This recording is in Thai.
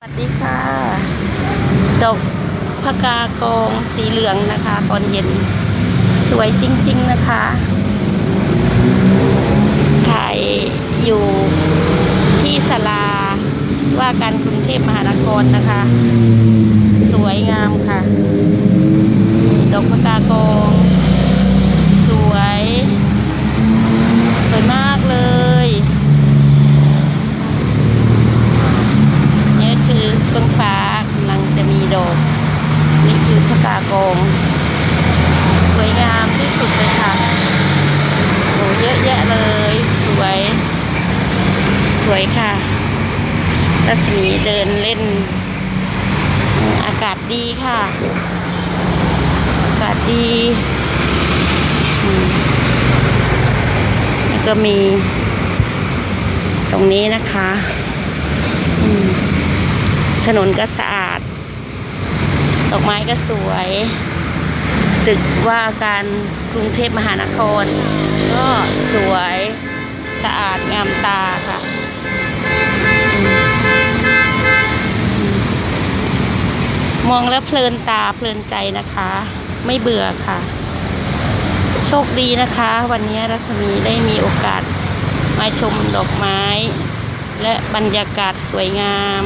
สวัสดีค่ะดอกพกากองสีเหลืองนะคะตอนเย็นสวยจริง ๆนะคะ ถ่ายอยู่ที่ศาลาว่าการกรุงเทพมหานครนะคะ สวยงามค่ะ ดอกพกากอง สวย สวยมากเลย นี่คือเฟื่องฟ้ากำลังจะมี ดก นี่คือพระกาโกง สวยงามที่สุดเลยค่ะโอ้เยอะแยะเลย สวย สวยค่ะรัศมีเดินเล่น อากาศดีค่ะ อากาศดีอืมแล้วก็มี ตรงนี้นะคะถนนก็สะอาด ดอกไม้ก็สวย ตึกว่าการกรุงเทพมหานคร ก็สวยสะอาดงามตาค่ะมองแล้วเพลินตาเพลินใจนะคะ ไม่เบื่อค่ะ โชคดีนะคะ วันนี้รัศมีได้มีโอกาสมาชมดอกไม้ และบรรยากาศสวยงาม